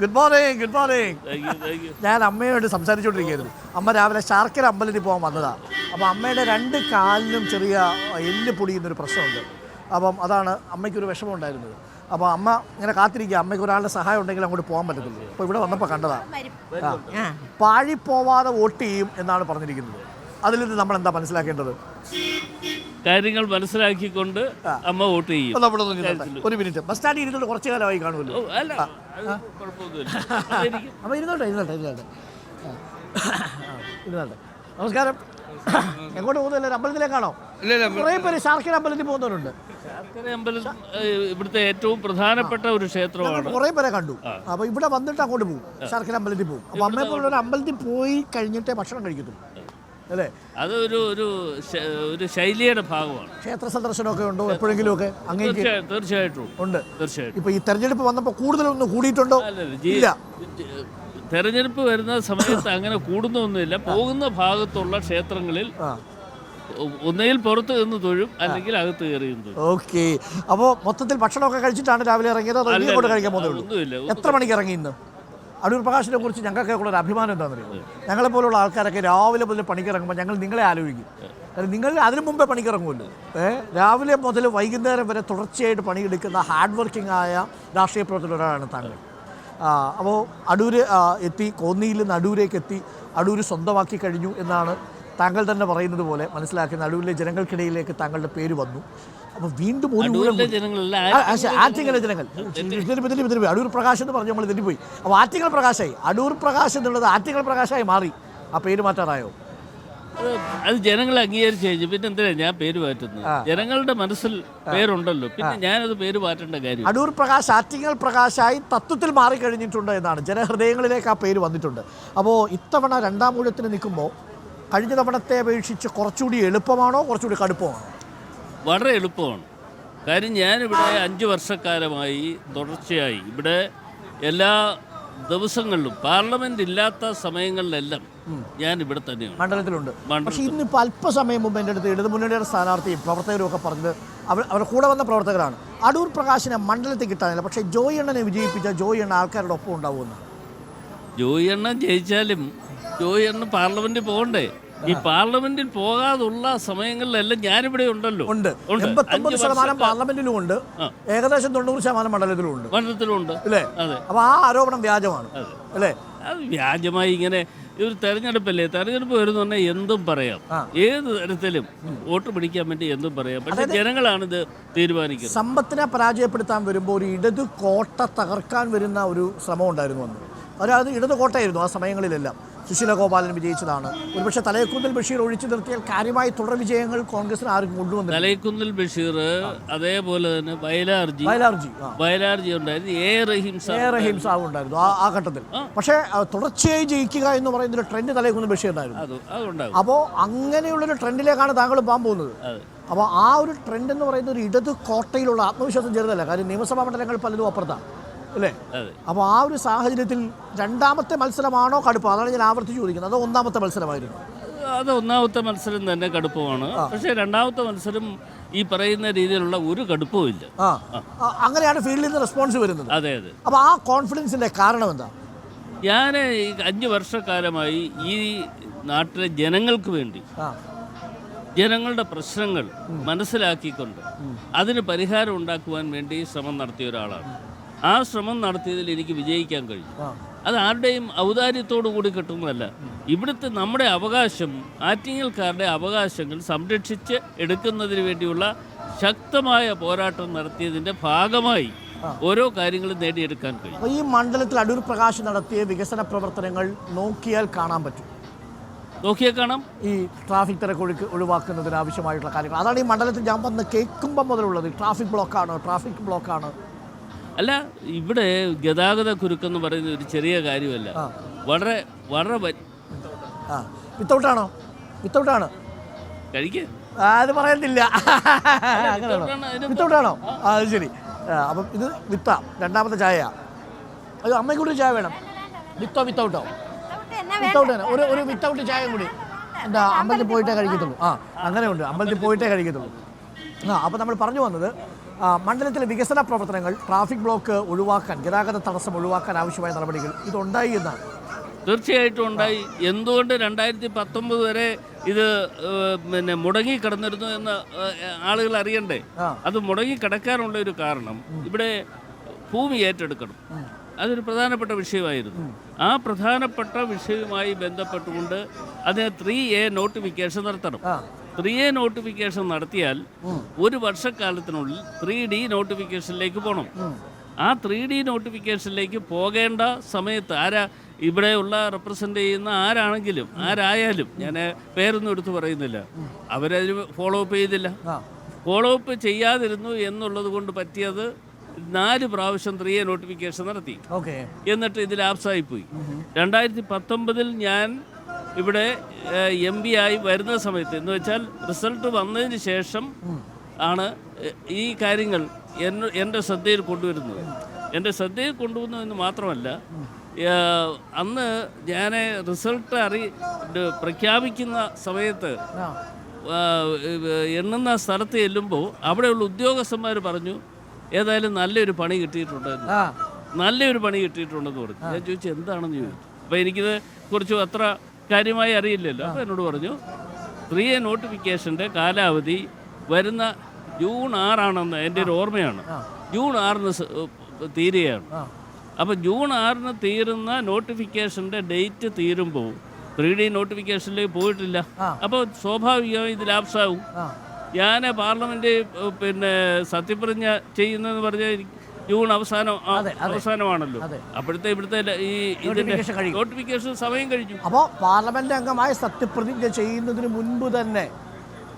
Good morning good morning ഞാൻ അമ്മയോട് സംസാരിച്ചുകൊണ്ടിരിക്കുകയായിരുന്നു. അമ്മ രാവിലെ ശാർക്കര അമ്പലത്തിൽ പോകാൻ വന്നതാണ് അപ്പോൾ അമ്മയുടെ രണ്ട് കാലിനും ചെറിയ എല്ല് പൊടിയുന്നൊരു പ്രശ്നമുണ്ട്. അപ്പം അതാണ് അമ്മയ്ക്കൊരു വിഷമം ഉണ്ടായിരുന്നത് അപ്പോൾ അമ്മ ഇങ്ങനെ കാത്തിരിക്കുക. അമ്മയ്ക്ക് ഒരാളുടെ സഹായം ഉണ്ടെങ്കിൽ അങ്ങോട്ട് പോകാൻ പറ്റത്തില്ല അപ്പോൾ ഇവിടെ വന്നപ്പോൾ കണ്ടതാണ് ആ. പാഴിപ്പോവാതെ വോട്ട് ചെയ്യും എന്നാണ് പറഞ്ഞിരിക്കുന്നത്. അതിൽ നിന്ന് നമ്മൾ എന്താ മനസ്സിലാക്കേണ്ടത്? കാര്യങ്ങൾ മനസ്സിലാക്കിക്കൊണ്ട് അമ്മ വോട്ട് ചെയ്യും. ഒരു മിനിറ്റ്. ബസ് സ്റ്റാൻഡിൽ ഇരുന്നിട്ട് കുറച്ച് കാലമായി കാണുമല്ലോ. ഓ, അല്ല അത് കുഴപ്പമൊന്നുമില്ല. അതെനിക്ക് അപ്പോൾ ഇരുന്നോട്ടെ ഇരുന്നോട്ടെ ഇരുന്നോട്ടെ. ആ. ആ, ഇരുന്നോട്ടെ. നമസ്കാരം. എങ്ങോട്ട് പോകുന്നില്ല അമ്പലത്തിലേക്കാണോ? കുറേ പേര് ശാർക്കര അമ്പലത്തിൽ പോകുന്നവരുണ്ട്. അമ്പലം ഏഹ്, ഇവിടുത്തെ ഏറ്റവും പ്രധാനപ്പെട്ട ഒരു ക്ഷേത്രമാണ്. കുറേ പേരെ കണ്ടു. അപ്പോൾ ഇവിടെ വന്നിട്ട് അങ്ങോട്ട് പോകും. ശാർക്കര അമ്പലത്തിൽ പോകും. അപ്പോൾ അമ്മയെ പോലെ ഒരു അമ്പലത്തിൽ പോയി കഴിഞ്ഞിട്ടേ ഭക്ഷണം കഴിക്കത്തുള്ളൂ. അല്ലേ അത് ഒരു ഒരു ഒരു ശൈലിയുടെ ഭാഗമാണ്. ക്ഷേത്ര സന്ദർശനമൊക്കെ ഉണ്ടോ? എപ്പോഴെങ്കിലും ഒക്കെ അങ്ങനെ തീർച്ചയായും തീർച്ചയായിട്ടും. ഉണ്ട്. തീർച്ചയായിട്ടും. ഇപ്പൊ ഈ തെരഞ്ഞെടുപ്പ് വന്നപ്പോൾ കൂടുതലൊന്നും കൂടിയിട്ടുണ്ടോ? ഇല്ല. തെരഞ്ഞെടുപ്പ് വരുന്ന സമയത്ത് അങ്ങനെ കൂടുന്നൊന്നുമില്ല. പോകുന്ന ഭാഗത്തുള്ള ക്ഷേത്രങ്ങളിൽ ഒന്നുകിൽ പുറത്ത് നിന്ന് തൊഴും അല്ലെങ്കിൽ അകത്ത് കയറി ഓക്കെ. അപ്പോൾ മൊത്തത്തിൽ ഭക്ഷണമൊക്കെ കഴിച്ചിട്ടാണ് രാവിലെ ഇറങ്ങിയത് അതോ കഴിക്കാൻ പോകുന്നത് എത്ര മണിക്ക് ഇറങ്ങി ഇന്ന്? അടൂർ പ്രകാശിനെ കുറിച്ച് ഞങ്ങൾക്ക് ഉള്ള ഒരു അഭിമാനം എന്താണെന്ന് അറിയാം ഞങ്ങളെ പോലുള്ള ആൾക്കാരൊക്കെ രാവിലെ മുതൽ പണിക്കിറങ്ങുമ്പോൾ ഞങ്ങൾ നിങ്ങളെ ആലോചിക്കും. കാരണം നിങ്ങൾ അതിനു മുമ്പേ പണിക്കിറങ്ങുമല്ലോ. ഏഹ് രാവിലെ മുതൽ വൈകുന്നേരം വരെ തുടർച്ചയായിട്ട് പണിയെടുക്കുന്ന ഹാർഡ് വർക്കിംഗ് ആയ രാഷ്ട്രീയ പ്രവർത്തകരാണ് താങ്കൾ. അപ്പോൾ അടൂർ എത്തി കോന്നിയിൽ നിന്ന് അടൂരേക്ക് എത്തി അടൂർ സ്വന്തമാക്കി കഴിഞ്ഞു എന്നാണ് താങ്കൾ തന്നെ പറയുന്നത് പോലെ മനസ്സിലാക്കുന്ന അടൂരിലെ ജനങ്ങൾക്കിടയിലേക്ക് താങ്കളുടെ പേര് വന്നു. അപ്പോൾ വീണ്ടും ഒരു ആറ്റിങ്ങളെ ആറ്റിങ്ങലെ ജനങ്ങൾ. അടൂർ പ്രകാശ് എന്ന് പറഞ്ഞ് നമ്മൾ തെറ്റിപ്പോയി. അപ്പോൾ ആറ്റിങ്ങൽ പ്രകാശായി. അടൂർ പ്രകാശ് എന്നുള്ളത് ആറ്റിങ്ങൽ പ്രകാശായി മാറി. ആ പേര് മാറ്റാറായോ? അത് അത് ജനങ്ങൾ അംഗീകരിച്ചു കഴിഞ്ഞു. പിന്നെ എന്തിനാ ഞാൻ പേര് മാറ്റുന്നത്? ജനങ്ങളുടെ മനസ്സിൽ പേരുണ്ടല്ലോ. പിന്നെ ഞാനത് പേര് മാറ്റേണ്ട കാര്യം. അടൂർ പ്രകാശ് ആറ്റിങ്ങൽ പ്രകാശായി തത്വത്തിൽ മാറിക്കഴിഞ്ഞിട്ടുണ്ട് എന്നാണ്. ജനഹൃദയങ്ങളിലേക്ക് ആ പേര് വന്നിട്ടുണ്ട്. അപ്പോൾ ഇത്തവണ രണ്ടാം ഊഴത്തിന് നിൽക്കുമ്പോൾ കഴിഞ്ഞ തവണത്തെ അപേക്ഷിച്ച് കുറച്ചുകൂടി എളുപ്പമാണോ? കുറച്ചുകൂടി കടുപ്പമാണോ? വളരെ എളുപ്പമാണ്. കാര്യം ഞാനിവിടെ അഞ്ച് വർഷക്കാലമായി തുടർച്ചയായി. ഇവിടെ എല്ലാ ദിവസങ്ങളിലും പാർലമെന്റ് ഇല്ലാത്ത സമയങ്ങളിലെല്ലാം ഞാൻ ഇവിടെ തന്നെയാണ് മണ്ഡലത്തിലുണ്ട്. പക്ഷേ ഇന്നിപ്പോൾ അല്പസമയം മുമ്പ് എന്റെ അടുത്ത് ഇടതു മുന്നണിയുടെ സ്ഥാനാർത്ഥിയും പ്രവർത്തകരും ഒക്കെ പറഞ്ഞത് അവർ അവർ കൂടെ വന്ന പ്രവർത്തകരാണ്. അടൂർ പ്രകാശിനെ മണ്ഡലത്തിൽ കിട്ടാനില്ല. പക്ഷേ ജോയി എണ്ണനെ വിജയിപ്പിച്ച ജോയി എണ്ണ ആൾക്കാരുടെ ഒപ്പം ഉണ്ടാവുമെന്ന് ജോയി എണ്ണ ജയിച്ചാലും ജോയി എണ്ണ പാർലമെന്റിൽ പോകണ്ടേ? ഈ പാർലമെന്റിൽ പോകാതുള്ള സമയങ്ങളിലെല്ലാം ഞാനിവിടെ ഉണ്ടല്ലോ. ഉണ്ട്. ഉണ്ട്. എൺപത്തൊമ്പത് ശതമാനം പാർലമെന്റിലും ഉണ്ട്. ഏകദേശം തൊണ്ണൂറ് ശതമാനം മണ്ഡലത്തിലും ഉണ്ട്. മണ്ഡലത്തിലുണ്ട് അല്ലേ? അതെ. അപ്പോൾ ആ ആരോപണം വ്യാജമാണ്. അല്ലേ? അത് വ്യാജമായി ഇങ്ങനെ ഒരു തെരഞ്ഞെടുപ്പല്ലേ? തെരഞ്ഞെടുപ്പ് വരുന്ന എന്തും പറയാം. ഏത് തരത്തിലും വോട്ട് പിടിക്കാൻ വേണ്ടി എന്തും പറയാം. പക്ഷെ ജനങ്ങളാണ് ഇത് തീരുമാനിക്കുന്നത്. സമ്പത്തിനെ പരാജയപ്പെടുത്താൻ വരുമ്പോൾ ഒരു ഇടത് കോട്ട തകർക്കാൻ വരുന്ന ഒരു ശ്രമം ഉണ്ടായിരുന്നു അന്ന്. അതായത് ഇടത് കോട്ടയായിരുന്നു ആ സമയങ്ങളിലെല്ലാം. സുശീല ഗോപാലൻ വിജയിച്ചതാണ്. ഒരുപക്ഷെ തലയക്കുന്നിൽ ബഷീർ ഒഴിച്ചു നിർത്തിയാൽ കാര്യമായി തുടർ വിജയങ്ങൾ കോൺഗ്രസിന് ആരും കൊണ്ടുവന്നു തലയക്കുന്നിൽ ബഷീർ അതേപോലെ തന്നെ വയലാർജി ആ. വയലാർജി ഉണ്ടായിരുന്നു. എ റഹീം ഉണ്ടായിരുന്നു ആ ഘട്ടത്തിൽ. പക്ഷേ തുടർച്ചയായി ജയിക്കുക എന്ന് പറയുന്ന ഒരു ട്രെൻഡ് തലയക്കുന്നിൽ ബഷീർ ഉണ്ടായിരുന്നു അത് അതുണ്ടാകും. അപ്പോൾ അങ്ങനെയുള്ളൊരു ട്രെൻഡിലേക്കാണ് താങ്കൾ പോകാൻ പോകുന്നത്. അപ്പോൾ ആ ഒരു ട്രെൻഡ് എന്ന് പറയുന്ന ഒരു ഇടത് കോട്ടയിലുള്ള ആത്മവിശ്വാസം ചെറുതല്ല. കാര്യം നിയമസഭാ മണ്ഡലങ്ങൾ പലതും അപ്പുറത്താണ്. അല്ലേ? അപ്പോൾ ആ ഒരു സാഹചര്യത്തിൽ രണ്ടാമത്തെ മത്സരമാണോ കടുപ്പം? അതാണ് ഞാൻ ആവർത്തിച്ച് ചോദിക്കുന്നത്. അതോ ഒന്നാമത്തെ മത്സരമായിരുന്നു? അത് ഒന്നാമത്തെ മത്സരം തന്നെ കടുപ്പമാണ്. പക്ഷേ രണ്ടാമത്തെ മത്സരം ഈ പറയുന്ന രീതിയിലുള്ള ഒരു കടുപ്പവും ഇല്ല. അങ്ങനെയാണ് ഫീൽഡിൽ നിന്ന് റെസ്പോൺസ് വരുന്നത്. അതെ അതെ. അപ്പോൾ ആ കോൺഫിഡൻസിന്റെ കാരണം എന്താ? ഞാൻ ഈ അഞ്ച് വർഷക്കാലമായി ഈ നാട്ടിലെ ജനങ്ങൾക്ക് വേണ്ടി ജനങ്ങളുടെ പ്രശ്നങ്ങൾ മനസ്സിലാക്കിക്കൊണ്ട് അതിന് പരിഹാരം ഉണ്ടാക്കുവാൻ വേണ്ടി ശ്രമം നടത്തിയ ഒരാളാണ്. ആ ശ്രമം നടത്തിയതിൽ എനിക്ക് വിജയിക്കാൻ കഴിയും അത് ആരുടെയും ഔദാര്യത്തോടു കൂടി കിട്ടുന്നതല്ല. ഇവിടുത്തെ നമ്മുടെ അവകാശം ആറ്റിങ്ങൽക്കാരുടെ അവകാശങ്ങൾ സംരക്ഷിച്ച് എടുക്കുന്നതിന് വേണ്ടിയുള്ള ശക്തമായ പോരാട്ടം നടത്തിയതിന്റെ ഭാഗമായി ഓരോ കാര്യങ്ങളും നേടിയെടുക്കാൻ കഴിയും ഈ മണ്ഡലത്തിൽ അടൂർ പ്രകാശ് നടത്തിയ വികസന പ്രവർത്തനങ്ങൾ നോക്കിയാൽ കാണാൻ പറ്റും. നോക്കിയാൽ കാണാം. ഈ ട്രാഫിക് തിരക്ക് ഒഴുക്ക് ഒഴിവാക്കുന്നതിന് ആവശ്യമായിട്ടുള്ള കാര്യങ്ങൾ. അതാണ് ഈ മണ്ഡലത്തിൽ ഞാൻ വന്ന് കേൾക്കുമ്പോൾ മുതലുള്ളത്. ട്രാഫിക് ബ്ലോക്കാണ് ട്രാഫിക് ബ്ലോക്കാണ്. അല്ല ഇവിടെ ഗതാഗത കുരുക്കെന്ന് പറയുന്ന ഒരു ചെറിയ കാര്യമല്ല. വളരെ വളരെ വിത്തൗട്ടാണോ? വിത്തൗട്ടാണ്. കഴിക്കേ. ആ, അത് പറയത്തില്ല. വിത്തൗട്ടാണോ ആ അത് ശരി. അപ്പം ഇത് വിത്താ. രണ്ടാമത്തെ ചായ അത് അമ്മയ്ക്ക് കൂടി ചായ വേണം. വിത്തോ വിത്തൗട്ടോ? വിത്തൗട്ട് തന്നെ ഒരു ഒരു വിത്തൗട്ട് ചായ കൂടി. എന്താ അമ്പലത്തിൽ പോയിട്ടേ കഴിക്കത്തുള്ളൂ. ആ അങ്ങനെയുണ്ട്. അമ്പലത്തിൽ പോയിട്ടേ കഴിക്കത്തുള്ളൂ. ആ അപ്പോൾ നമ്മൾ പറഞ്ഞു വന്നത് മണ്ഡലത്തിലെ വികസന പ്രവർത്തനങ്ങൾ ട്രാഫിക് ബ്ലോക്ക് ഒഴിവാക്കാൻ ഗതാഗത തടസ്സം ഒഴിവാക്കാൻ ആവശ്യമായ നടപടികൾ ഇതുണ്ടായി എന്നാണ്. തീർച്ചയായിട്ടും ഉണ്ടായി. എന്തുകൊണ്ട് രണ്ടായിരത്തി പത്തൊമ്പത് വരെ ഇത് പിന്നെ മുടങ്ങി കിടന്നിരുന്നു എന്ന് ആളുകൾ അറിയണ്ടേ? അത് മുടങ്ങി കിടക്കാനുള്ള ഒരു കാരണം ഇവിടെ ഭൂമി ഏറ്റെടുക്കണം. അതൊരു പ്രധാനപ്പെട്ട വിഷയമായിരുന്നു. ആ പ്രധാനപ്പെട്ട വിഷയവുമായി ബന്ധപ്പെട്ടുകൊണ്ട് അതിന് ത്രീ എ നോട്ടിഫിക്കേഷൻ നടത്തണം. ത്രീ എ നോട്ടിഫിക്കേഷൻ നടത്തിയാൽ ഒരു വർഷക്കാലത്തിനുള്ളിൽ ത്രീ ഡി നോട്ടിഫിക്കേഷനിലേക്ക് പോകണം ആ ത്രീ ഡി നോട്ടിഫിക്കേഷനിലേക്ക് പോകേണ്ട സമയത്ത് ആരാ ഇവിടെയുള്ള റെപ്രസെന്റ് ചെയ്യുന്ന ആരാണെങ്കിലും ആരായാലും ഞാൻ പേരൊന്നും എടുത്തു പറയുന്നില്ല. അവരത് ഫോളോ അപ്പ് ചെയ്തില്ല. ഫോളോ അപ്പ് ചെയ്യാതിരുന്നു എന്നുള്ളത് കൊണ്ട് പറ്റിയത് നാല് പ്രാവശ്യം ത്രീ എ നോട്ടിഫിക്കേഷൻ നടത്തി. ഓക്കെ. എന്നിട്ട് ഇതിൽ ആപ്സായി പോയി രണ്ടായിരത്തി പത്തൊമ്പതിൽ ഞാൻ ഇവിടെ എം പി ആയി വരുന്ന സമയത്ത് എന്ന് വെച്ചാൽ റിസൾട്ട് വന്നതിന് ശേഷം ആണ് ഈ കാര്യങ്ങൾ എന്റെ ശ്രദ്ധയിൽ കൊണ്ടുവരുന്നത്. എന്റെ ശ്രദ്ധയിൽ കൊണ്ടുവന്നതെന്ന് മാത്രമല്ല അന്ന് ഞാൻ റിസൾട്ട് അറി പ്രഖ്യാപിക്കുന്ന സമയത്ത് എണ്ണുന്ന സ്ഥലത്ത് ചെല്ലുമ്പോൾ അവിടെയുള്ള ഉദ്യോഗസ്ഥന്മാർ പറഞ്ഞു ഏതായാലും നല്ലൊരു പണി കിട്ടിയിട്ടുണ്ട് നല്ലൊരു പണി കിട്ടിയിട്ടുണ്ടെന്ന് പറഞ്ഞു. ഞാൻ ചോദിച്ചു എന്താണെന്ന് ചോദിച്ചു? അപ്പോൾ എനിക്കിത് കുറച്ച് അത്ര കാര്യമായി അറിയില്ലല്ലോ. അപ്പോൾ എന്നോട് പറഞ്ഞു ത്രീ എ നോട്ടിഫിക്കേഷന്റെ കാലാവധി വരുന്ന ജൂൺ ആറാണെന്ന് എന്റെ ഒരു ഓർമ്മയാണ്. ജൂൺ ആറിന് തീരുകയാണ്. അപ്പോൾ ജൂൺ ആറിന് തീരുന്ന നോട്ടിഫിക്കേഷന്റെ ഡേറ്റ് തീരുമ്പോൾ ത്രീ ഡി നോട്ടിഫിക്കേഷനിലേക്ക് പോയിട്ടില്ല. അപ്പോൾ സ്വാഭാവികമായി ഇത് ലാപ്സാവും ഞാൻ പാർലമെന്റ് പിന്നെ സത്യപ്രതിജ്ഞ ചെയ്യുന്നതെന്ന് പറഞ്ഞാൽ ജൂൺ അവസാനം. അവസാനമാണല്ലോ. അപ്പോഴത്തെ ഇവിടുത്തെ ഈ ഇതിന്റെ നോട്ടിഫിക്കേഷൻ സമയം കഴിഞ്ഞു. അപ്പോൾ പാർലമെന്റ് അംഗമായി സത്യപ്രതിജ്ഞ ചെയ്യുന്നതിന് മുൻപ് തന്നെ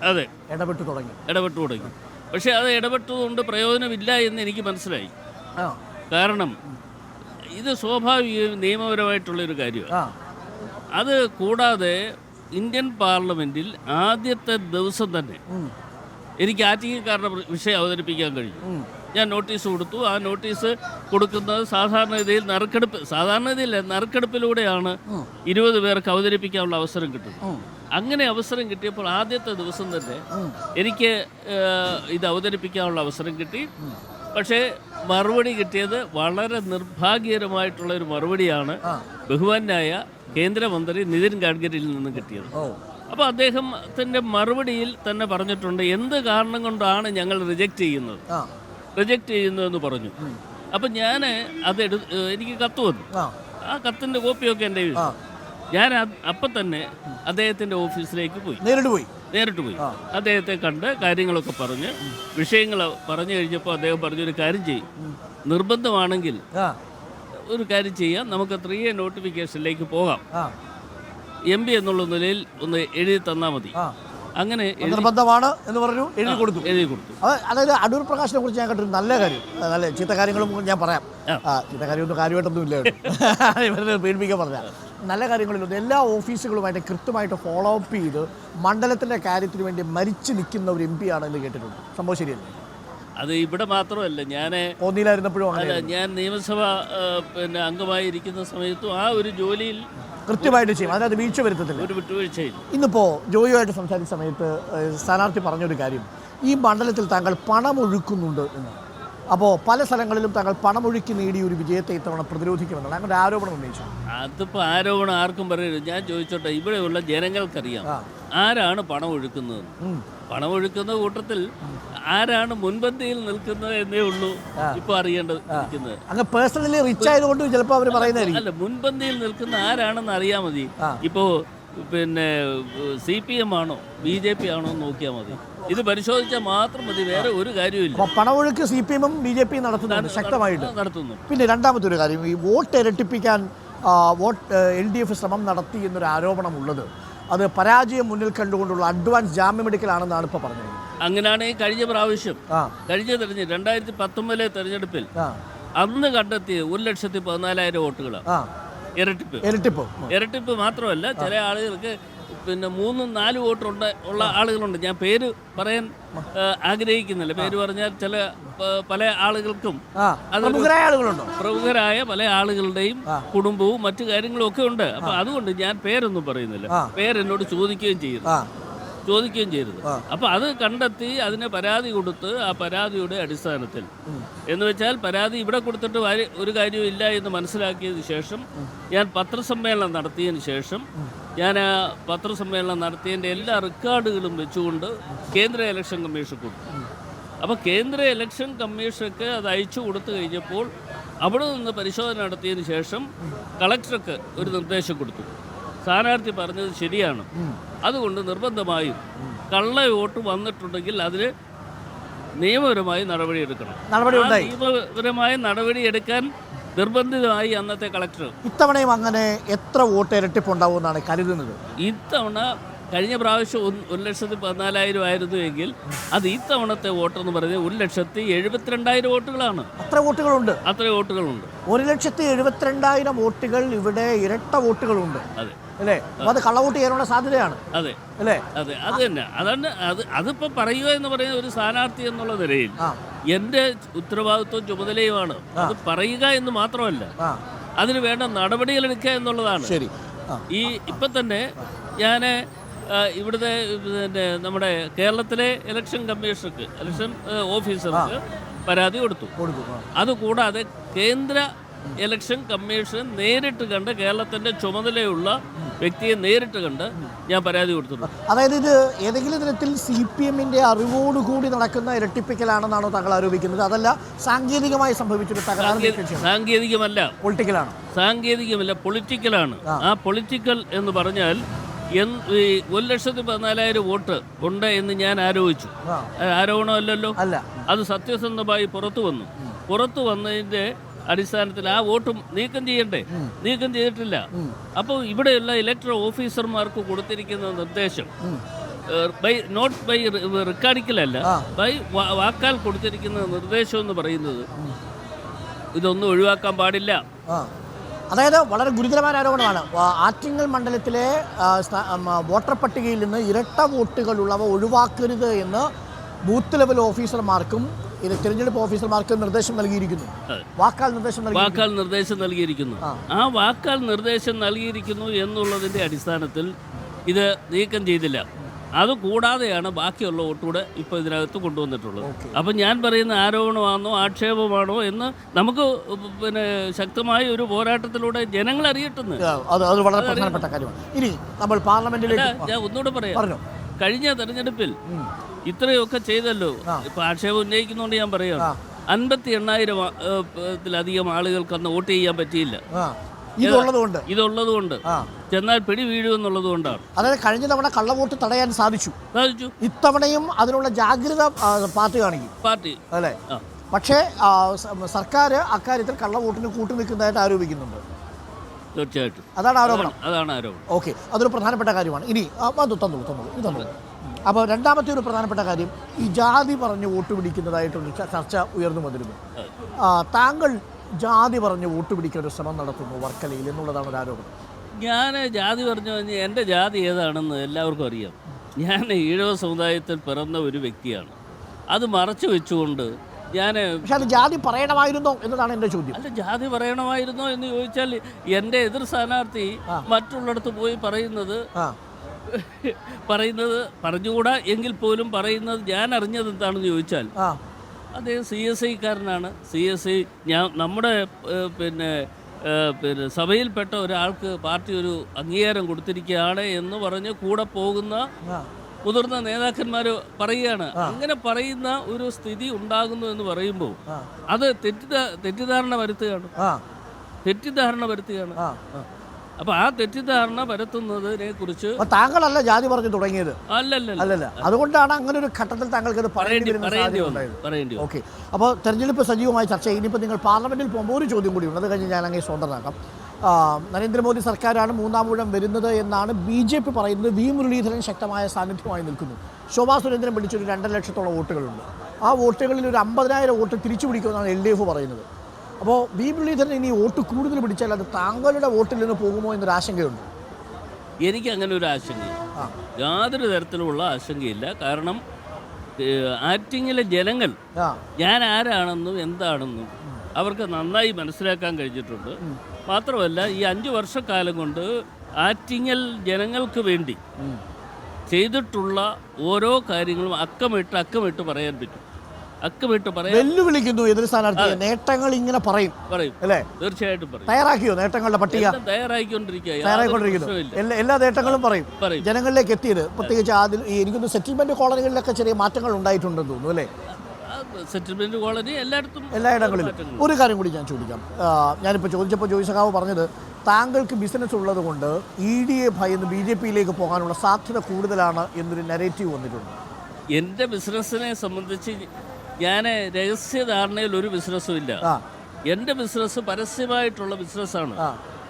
അതെ. ഇടപെട്ടു തുടങ്ങി. ഇടപെട്ടു തുടങ്ങി. പക്ഷെ അത് ഇടപെട്ടതുകൊണ്ട് പ്രയോജനമില്ല എന്ന് എനിക്ക് മനസ്സിലായി. കാരണം ഇത് സ്വാഭാവിക നിയമപരമായിട്ടുള്ള ഒരു കാര്യമാണ്. അത് കൂടാതെ ഇന്ത്യൻ പാർലമെന്റിൽ ആദ്യത്തെ ദിവസം തന്നെ എനിക്ക് ആറ്റിങ്ങക്കാരുടെ വിഷയം അവതരിപ്പിക്കാൻ കഴിഞ്ഞു. ഉം. ഞാൻ നോട്ടീസ് കൊടുത്തു. ആ നോട്ടീസ് കൊടുക്കുന്നത് സാധാരണ സാധാരണഗതിയിൽ നറുക്കെടുപ്പ് സാധാരണഗതിയിൽ നറുക്കെടുപ്പിലൂടെയാണ് ഇരുപത് പേർക്ക് അവതരിപ്പിക്കാനുള്ള അവസരം കിട്ടുന്നത്. അങ്ങനെ അവസരം കിട്ടിയപ്പോൾ ആദ്യത്തെ ദിവസം തന്നെ. എനിക്ക് ഇത് അവതരിപ്പിക്കാനുള്ള അവസരം കിട്ടി. പക്ഷേ മറുപടി കിട്ടിയത് വളരെ നിർഭാഗ്യകരമായിട്ടുള്ള ഒരു മറുപടിയാണ് ബഹുമാനായ കേന്ദ്രമന്ത്രി നിതിൻ ഗഡ്കരിയിൽ നിന്ന് കിട്ടിയത്. അപ്പോൾ അദ്ദേഹത്തിന്റെ മറുപടിയിൽ തന്നെ പറഞ്ഞിട്ടുണ്ട് എന്ത് കാരണം കൊണ്ടാണ് ഞങ്ങൾ റിജക്റ്റ് ചെയ്യുന്നത്? റിജക്റ്റ് ചെയ്യുന്നതെന്ന് പറഞ്ഞു. അപ്പം ഞാൻ അത് എടു എനിക്ക് കത്ത് വന്നു. ആ. കത്തിന്റെ കത്തിന്റെ കോപ്പിയൊക്കെ എന്റെ കയ്യിൽ ഞാൻ അപ്പൊ തന്നെ അദ്ദേഹത്തിന്റെ ഓഫീസിലേക്ക് പോയി. നേരിട്ട് പോയി? നേരിട്ട് പോയി. അദ്ദേഹത്തെ കണ്ട് കാര്യങ്ങളൊക്കെ പറഞ്ഞ് വിഷയങ്ങൾ പറഞ്ഞു കഴിഞ്ഞപ്പോൾ അദ്ദേഹം പറഞ്ഞൊരു കാര്യം ചെയ്യും. നിർബന്ധമാണെങ്കിൽ ഒരു കാര്യം ചെയ്യാം. നമുക്ക് ത്രീ എ നോട്ടിഫിക്കേഷനിലേക്ക് പോകാം. എം പി എന്നുള്ള നിലയിൽ ഒന്ന് എഴുതി തന്നാൽ മതി. അങ്ങനെ നിർബന്ധമാണ് എന്ന് പറഞ്ഞു എഴുതി കൊടുത്തു. എഴുതി കൊടുത്തു. അതായത് അടൂർ പ്രകാശിനെ കുറിച്ച് ഞാൻ കേട്ടൊരു നല്ല കാര്യം. നല്ല ചീത്ത കാര്യങ്ങളും ഞാൻ പറയാം. ചീത്ത കാര്യമൊന്നും കാര്യമായിട്ടൊന്നും ഇല്ല ഇവരെ പേടിപ്പിക്കാൻ പറഞ്ഞ നല്ല കാര്യങ്ങളിലൊന്നും എല്ലാ ഓഫീസുകളുമായിട്ട് കൃത്യമായിട്ട് ഫോളോ അപ്പ് ചെയ്ത് മണ്ഡലത്തിന്റെ കാര്യത്തിന് വേണ്ടി മരിച്ചു നിൽക്കുന്ന ഒരു എം പി ആണെന്ന് കേട്ടിട്ടുണ്ട്. സംഭവം ശരിയല്ലേ? അത് ഇവിടെ മാത്രമല്ല ഞാൻ അല്ല ഞാൻ നിയമസഭ പിന്നെ അംഗമായി ഇരിക്കുന്ന സമയത്തും ആ ഒരു ജോലിയിൽ കൃത്യമായിട്ട് ചെയ്യും. അതായത് വീഴ്ച വരുത്തത്തില്ല. ഒരു വിട്ടുവീഴ്ചയില്ല. ഇന്നിപ്പോൾ ജോയിയുമായിട്ട് സംസാരിച്ച സമയത്ത് സ്ഥാനാർത്ഥി പറഞ്ഞൊരു കാര്യം. ഈ മണ്ഡലത്തിൽ താങ്കൾ പണമൊഴുക്കുന്നുണ്ട് എന്ന്. അപ്പോൾ പല സ്ഥലങ്ങളിലും താങ്കൾ പണമൊഴുക്കി നേടിയ ഒരു വിജയത്തെ ഇത്തവണ പ്രതിരോധിക്കുമെന്നാണ് അങ്ങനെ ഒരു ആരോപണം ഉന്നയിച്ചു അതിപ്പോൾ ആരോപണം ആർക്കും പറയരുത്. ഞാൻ ചോദിച്ചോട്ടെ ഇവിടെയുള്ള ജനങ്ങൾക്കറിയാം ആരാണ് പണം ഒഴുക്കുന്നത്? പണം ഒഴുക്കുന്ന കൂട്ടത്തിൽ ആരാണ് മുൻപന്തിയിൽ നിൽക്കുന്നത് എന്നേ ഉള്ളൂ ഇപ്പൊ അറിയേണ്ടത് ഇരിക്കുന്നത്. അങ്ങ് പേഴ്സണലി റിച്ച് ആയതുകൊണ്ട് ചിലപ്പോൾ അവർ പറയുന്നതായിരിക്കും. അല്ല മുൻപന്തിയിൽ നിൽക്കുന്ന ആരാണെന്ന് അറിയാൻ മതി. ഇപ്പോ പിന്നെ സി പി എം ആണോ ബി ജെ പി ആണോ എന്ന് നോക്കിയാൽ മതി. ഇത് പരിശോധിച്ചാൽ മാത്രം മതി വേറെ ഒരു കാര്യമില്ല പണമൊഴുക്ക് സി പി എമ്മും ബി ജെ പിയും നടത്തുന്നുണ്ട് ശക്തമായിട്ട്. നടത്തുന്നു പിന്നെ രണ്ടാമത്തെ ഒരു കാര്യം ഈ വോട്ട് ഇരട്ടിപ്പിക്കാൻ വോട്ട് എൽ ഡി എഫ് ശ്രമം നടത്തി എന്നൊരു ആരോപണം ഉള്ളത് അത് പരാജയം മുന്നിൽ കണ്ടുകൊണ്ടുള്ള അഡ്വാൻസ് ജാമ്യമെടുക്കലാണെന്നാണ് ഇപ്പോൾ പറഞ്ഞത് അങ്ങനെയാണെങ്കിൽ കഴിഞ്ഞ പ്രാവശ്യം. കഴിഞ്ഞ തെരഞ്ഞെടുപ്പ് രണ്ടായിരത്തി പത്തൊമ്പതിലെ തെരഞ്ഞെടുപ്പിൽ അന്ന് കണ്ടെത്തിയ ഒരു ലക്ഷത്തി പതിനാലായിരം വോട്ടുകളാണ് ഇരട്ടിപ്പ്. ഇരട്ടിപ്പ്. ഇരട്ടിപ്പ് മാത്രമല്ല ചില ആളുകൾക്ക് പിന്നെ മൂന്നും നാല് വോട്ടുണ്ട് ഉള്ള ആളുകളുണ്ട്. ഞാൻ പേര് പറയാൻ ആഗ്രഹിക്കുന്നില്ല. പേര് പറഞ്ഞാൽ ചില പല ആളുകൾക്കും പ്രമുഖരായ ആളുകളുണ്ടോ? പ്രമുഖരായ പല ആളുകളുടെയും കുടുംബവും മറ്റു കാര്യങ്ങളും ഒക്കെ ഉണ്ട്. അപ്പൊ അതുകൊണ്ട് ഞാൻ പേരൊന്നും പറയുന്നില്ല. പേരെന്നോട് ചോദിക്കുകയും ചെയ്യുന്നു ചോദിക്കുകയും ചെയ്തത്. അപ്പോൾ അത് കണ്ടെത്തി അതിനെ പരാതി കൊടുത്ത് ആ പരാതിയുടെ അടിസ്ഥാനത്തിൽ. എന്ന് വെച്ചാൽ പരാതി ഇവിടെ കൊടുത്തിട്ട് ഒരു കാര്യവും ഇല്ല എന്ന് മനസ്സിലാക്കിയതിന് ശേഷം ഞാൻ പത്രസമ്മേളനം നടത്തിയതിന് ശേഷം ഞാൻ ആ പത്രസമ്മേളനം നടത്തിയതിന്റെ എല്ലാ റെക്കോർഡുകളും വെച്ചുകൊണ്ട് കേന്ദ്ര ഇലക്ഷൻ കമ്മീഷൻ കൊടുത്തു. അപ്പോൾ കേന്ദ്ര ഇലക്ഷൻ കമ്മീഷർക്ക് അത് അയച്ചു കൊടുത്തു കഴിഞ്ഞപ്പോൾ അവിടെ നിന്ന് പരിശോധന നടത്തിയതിന് ശേഷം കളക്ടർക്ക് ഒരു നിർദ്ദേശം കൊടുത്തു. സ്ഥാനാർത്ഥി പറഞ്ഞത് ശരിയാണ്. അതുകൊണ്ട് നിർബന്ധമായും കള്ള വോട്ട് വന്നിട്ടുണ്ടെങ്കിൽ അതിന് നിയമപരമായി നടപടിയെടുക്കണം നടപടി എടുക്കണം നിയമപരമായ നടപടി എടുക്കാൻ നിർബന്ധിതമായി അന്നത്തെ കളക്ടർ. ഇത്തവണയും അങ്ങനെ എത്ര വോട്ട് ഇരട്ടിപ്പുണ്ടാവും എന്നാണ് കരുതുന്നത്? ഇത്തവണ കഴിഞ്ഞ പ്രാവശ്യം ഒരു ലക്ഷത്തി പതിനാലായിരം ആയിരുന്നു എങ്കിൽ അത് ഇത്തവണത്തെ വോട്ടെന്ന് പറയുന്നത് ഒരു ലക്ഷത്തി എഴുപത്തിരണ്ടായിരം വോട്ടുകളാണ്. അത്ര വോട്ടുകളുണ്ട്. അത്ര വോട്ടുകളുണ്ട്. ഒരു ലക്ഷത്തി എഴുപത്തിരണ്ടായിരം വോട്ടുകൾ ഇവിടെ ഇരട്ട വോട്ടുകളുണ്ട്. അതെ. അല്ലേ? അത് കള്ളവോട്ട് ചെയ്യാനുള്ള സാധ്യതയാണ്. അതെ. അല്ലേ? അതെ. അത് തന്നെ. അതാണ് അത് അതിപ്പോ പറയുക എന്ന് പറയുന്ന ഒരു സ്ഥാനാർത്ഥി എന്നുള്ള നിലയിൽ എന്റെ എന്റെ ഉത്തരവാദിത്വം ചുമതലയുമാണ്. അത് പറയുക എന്ന് മാത്രമല്ല അതിന് വേണ്ട നടപടികൾ എടുക്കുക എന്നുള്ളതാണ്. ശരി. ഈ ഇപ്പൊ തന്നെ ഞാൻ ഇവിടുത്തെ പിന്നെ നമ്മുടെ കേരളത്തിലെ ഇലക്ഷൻ കമ്മീഷണർക്ക് ഇലക്ഷൻ ഓഫീസർക്ക് പരാതി കൊടുത്തു. അതുകൂടാതെ കേന്ദ്ര ഇലക്ഷൻ കമ്മീഷൻ നേരിട്ട് കണ്ട് കേരളത്തിന്റെ ചുമതലയുള്ള വ്യക്തിയെ നേരിട്ട് കണ്ട് ഞാൻ പരാതി കൊടുത്തിട്ടുണ്ട്. അതായത് ഇത് ഏതെങ്കിലും തരത്തിൽ സി പി എമ്മിന്റെ അറിവോടുകൂടി നടക്കുന്ന ഇരട്ടിപ്പിക്കലാണെന്നാണോ താങ്കൾ ആരോപിക്കുന്നത്? അതല്ല സാങ്കേതികമായി സംഭവിച്ചൊരു തകരാറ് സാങ്കേതികമല്ല. പൊളിറ്റിക്കലാണ് സാങ്കേതികമല്ല പൊളിറ്റിക്കലാണ് ആ. പൊളിറ്റിക്കൽ എന്ന് പറഞ്ഞാൽ ഒരു ലക്ഷത്തി പതിനാലായിരം വോട്ട് ഉണ്ട് എന്ന് ഞാൻ ആരോപിച്ചു. ആരോപണമല്ലല്ലോ അത് സത്യസന്ധമായി പുറത്തു വന്നു. പുറത്തു വന്നതിന്റെ അടിസ്ഥാനത്തിൽ ആ വോട്ട് നീക്കം ചെയ്യണ്ടേ? നീക്കം ചെയ്തിട്ടില്ല. അപ്പോൾ ഇവിടെയുള്ള ഇലക്ട്രൽ ഓഫീസർമാർക്ക് കൊടുത്തിരിക്കുന്ന നിർദ്ദേശം ബൈ നോട്ട് ബൈ റെക്കാർഡിക്കലല്ല. ബൈ വാക്കാൽ കൊടുത്തിരിക്കുന്ന നിർദ്ദേശം എന്ന് പറയുന്നത് ഇതൊന്നും ഒഴിവാക്കാൻ പാടില്ല. അതായത് വളരെ ഗുരുതരമായ ആരോപണമാണ്. ആറ്റിങ്ങൽ മണ്ഡലത്തിലെ വോട്ടർ പട്ടികയിൽ നിന്ന് ഇരട്ട വോട്ടുകളുള്ളവ ഒഴിവാക്കരുത് എന്ന് ബൂത്ത് ലെവൽ ഓഫീസർമാർക്കും ഇത് തിരഞ്ഞെടുപ്പ് ഓഫീസർമാർക്കും നിർദ്ദേശം നൽകിയിരിക്കുന്നു. വാക്കാൽ നിർദ്ദേശം വാക്കാൽ നിർദ്ദേശം നൽകിയിരിക്കുന്നു. ആ. ആ വാക്കാൽ നിർദ്ദേശം നൽകിയിരിക്കുന്നു എന്നുള്ളതിന്റെ അടിസ്ഥാനത്തിൽ ഇത് നീക്കം ചെയ്തില്ല. അത് കൂടാതെയാണ് ബാക്കിയുള്ള വോട്ടുകൂടെ ഇപ്പോൾ ഇതിനകത്ത് കൊണ്ടുവന്നിട്ടുള്ളത്. അപ്പം ഞാൻ പറയുന്ന ആരോപണമാണോ ആക്ഷേപമാണോ എന്ന് നമുക്ക് പിന്നെ ശക്തമായ ഒരു പോരാട്ടത്തിലൂടെ ജനങ്ങൾ അറിയട്ടെന്ന്. അത് വളരെ പ്രധാനപ്പെട്ട കാര്യമാണ്. ഇനി നമ്മൾ പാർലമെന്റിലേക്ക് ഞാൻ ഒന്നുകൂടെ പറയാം. കഴിഞ്ഞ തെരഞ്ഞെടുപ്പിൽ ഇത്രയൊക്കെ ചെയ്തല്ലോ. ഇപ്പൊ ആക്ഷേപം ഉന്നയിക്കുന്നതുകൊണ്ട് ഞാൻ പറയാം. അൻപത്തി എണ്ണായിരം ത്തിലധികം ആളുകൾക്ക് അന്ന് വോട്ട് ചെയ്യാൻ പറ്റിയില്ല. ആ ഇതുള്ളത് കൊണ്ട് ഇതുള്ളത് കൊണ്ട് ആ. ചെന്നാൽ പിടി വീഴുമെന്നുള്ളത് കൊണ്ടാണ് അതായത് കഴിഞ്ഞ തവണ കള്ളവോട്ട് തടയാൻ സാധിച്ചു. സാധിച്ചു. ഇത്തവണയും അതിനുള്ള ജാഗ്രത പാർട്ടി കാണിക്കും. പാർട്ടി. അല്ലേ? പക്ഷേ സർക്കാർ അക്കാര്യത്തിൽ കള്ളവോട്ടിന് കൂട്ടു നിൽക്കുന്നതായിട്ട് ആരോപിക്കുന്നുണ്ട്. തീർച്ചയായിട്ടും. അതാണ് ആരോപണം. അതാണ് ആരോപണം. ഓക്കെ. അതൊരു പ്രധാനപ്പെട്ട കാര്യമാണ്. ഇനി തന്നു അത് തന്നോളൂ തന്നോളൂ ഇത് തന്നോളൂ അപ്പോൾ രണ്ടാമത്തെ ഒരു പ്രധാനപ്പെട്ട കാര്യം ഈ ജാതി പറഞ്ഞ് വോട്ട് പിടിക്കുന്നതായിട്ടൊരു ചർച്ച ഉയർന്നു വന്നിരുന്നു. താങ്കൾ ജാതി പറഞ്ഞ് വോട്ട് പിടിക്കാൻ ഒരു ശ്രമം നടത്തുന്നു വർക്കലയിൽ എന്നുള്ളതാണ് ഒരു ആരോപണം. ഞാൻ ജാതി പറഞ്ഞു കഴിഞ്ഞാൽ എന്റെ ജാതി ഏതാണെന്ന് എല്ലാവർക്കും അറിയാം. ഞാൻ ഈഴവ സമുദായത്തിൽ പിറന്ന ഒരു വ്യക്തിയാണ്. അത് മറച്ചു വെച്ചുകൊണ്ട് ഞാൻ പക്ഷെ അത് ജാതി പറയണമായിരുന്നോ എന്നതാണ് എന്റെ ചോദ്യം. അല്ല ജാതി പറയണമായിരുന്നോ എന്ന് ചോദിച്ചാൽ എന്റെ എതിർ സ്ഥാനാർത്ഥി മറ്റുള്ളിടത്ത് പോയി പറയുന്നത് പറയുന്നത് പറഞ്ഞുകൂടാ എങ്കിൽ പോലും പറയുന്നത് ഞാൻ അറിഞ്ഞത് എന്താണെന്ന് ചോദിച്ചാൽ അദ്ദേഹം സി എസ് ഐക്കാരനാണ്. സി എസ് ഐ ഞാൻ നമ്മുടെ പിന്നെ പിന്നെ സഭയിൽപ്പെട്ട ഒരാൾക്ക് പാർട്ടി ഒരു അംഗീകാരം കൊടുത്തിരിക്കുകയാണ് എന്ന് പറഞ്ഞ് കൂടെ പോകുന്ന മുതിർന്ന നേതാക്കന്മാർ പറയുകയാണ്. അങ്ങനെ പറയുന്ന ഒരു സ്ഥിതി ഉണ്ടാകുന്നു എന്ന് പറയുമ്പോൾ അത് തെറ്റിദ്ധാ തെറ്റിദ്ധാരണ വരുത്തുകയാണ്. തെറ്റിദ്ധാരണ വരുത്തുകയാണ്. ആ അപ്പോൾ ആ തെറ്റിദ്ധാരണ വരുത്തുന്നതിനെ കുറിച്ച് താങ്കളല്ല ജാതി പറഞ്ഞു തുടങ്ങിയത്. അല്ലല്ല അല്ലല്ല. അതുകൊണ്ടാണ് അങ്ങനെ ഒരു ഘട്ടത്തിൽ താങ്കൾക്ക് പറയേണ്ടി ഓക്കെ. അപ്പോൾ തെരഞ്ഞെടുപ്പ് സജീവമായ ചർച്ച ഇനിയിപ്പോൾ നിങ്ങൾ പാർലമെന്റിൽ പോകുമ്പോൾ ഒരു ചോദ്യം കൂടി ഉണ്ട്. അത് കഴിഞ്ഞ് ഞാൻ അങ്ങനെ സ്വന്തമാക്കാം നരേന്ദ്രമോദി സർക്കാരാണ് മൂന്നാം ഊഴം വരുന്നത് എന്നാണ് ബി ജെ പി പറയുന്നത്. വി മുരളീധരൻ ശക്തമായ സാന്നിധ്യമായി നിൽക്കുന്നു. ശോഭാ സുരേന്ദ്രൻ പിടിച്ചൊരു രണ്ടര ലക്ഷത്തോളം വോട്ടുകളുണ്ട്. ആ വോട്ടുകളിൽ ഒരു അമ്പതിനായിരം വോട്ട് തിരിച്ചു പിടിക്കുമെന്നാണ് എൽ ഡി എഫ് പറയുന്നത്. അപ്പോൾ ബി മുരളീധരൻ ഇനി വോട്ട് കൂടുതൽ പിടിച്ചാൽ അത് താങ്കളുടെ വോട്ടിൽ നിന്ന് പോകുമോ എന്നൊരു ആശങ്കയുണ്ട്. എനിക്ക് അങ്ങനെ ഒരു ആശങ്കയില്ല. യാതൊരു തരത്തിലുള്ള ആശങ്കയില്ല. കാരണം ആറ്റിങ്ങിലെ ജനങ്ങൾ ഞാൻ ആരാണെന്നും എന്താണെന്നും അവർക്ക് നന്നായി മനസ്സിലാക്കാൻ കഴിഞ്ഞിട്ടുണ്ട്. മാത്രമല്ല ഈ അഞ്ച് വർഷക്കാലം കൊണ്ട് ആറ്റിങ്ങൽ ജനങ്ങൾക്ക് വേണ്ടി ചെയ്തിട്ടുള്ള ഓരോ കാര്യങ്ങളും അക്കമിട്ട് അക്കമിട്ട് പറയാൻ പറ്റും. അക്കമിട്ട് വെല്ലുവിളിക്കുന്നു എതിർ സ്ഥാനാർത്ഥി നേട്ടങ്ങൾ ഇങ്ങനെ പറയും. പറയും. അല്ലേ? തീർച്ചയായിട്ടും പറയും. തയ്യാറാക്കിയോ നേട്ടങ്ങളുടെ പട്ടിക? തയ്യാറായിക്കൊണ്ടിരിക്കുന്നു. എല്ലാ നേട്ടങ്ങളും പറയും. ജനങ്ങളിലേക്ക് എത്തിയത് പ്രത്യേകിച്ച് ആദ്യം എനിക്കൊന്ന് സെറ്റിൽമെന്റ് കോളനികളിലൊക്കെ ചെറിയ മാറ്റങ്ങൾ ഉണ്ടായിട്ടുണ്ടെന്ന് തോന്നുന്നു അല്ലേ? സെറ്റിൽമെന്റ് കോളനി എല്ലായിടത്തും എല്ലായിടങ്ങളിലും. ഒരു കാര്യം കൂടി ഞാൻ ചോദിക്കാം. ഞാനിപ്പോൾ ചോദിച്ചപ്പോൾ ജോയി സഖാവ് പറഞ്ഞത് താങ്കൾക്ക് ബിസിനസ് ഉള്ളത് കൊണ്ട് ഇ ഡി എ ഭയന്ന് ബി ജെ പിയിലേക്ക് പോകാനുള്ള സാധ്യത കൂടുതലാണ് എന്നൊരു നെറേറ്റീവ് വന്നിട്ടുണ്ട്. എന്റെ ബിസിനസ്സിനെ സംബന്ധിച്ച് ഞാൻ രഹസ്യധാരണയിൽ ഒരു ബിസിനസ്സും ഇല്ല. എന്റെ ബിസിനസ് പരസ്യമായിട്ടുള്ള ബിസിനസ്സാണ്.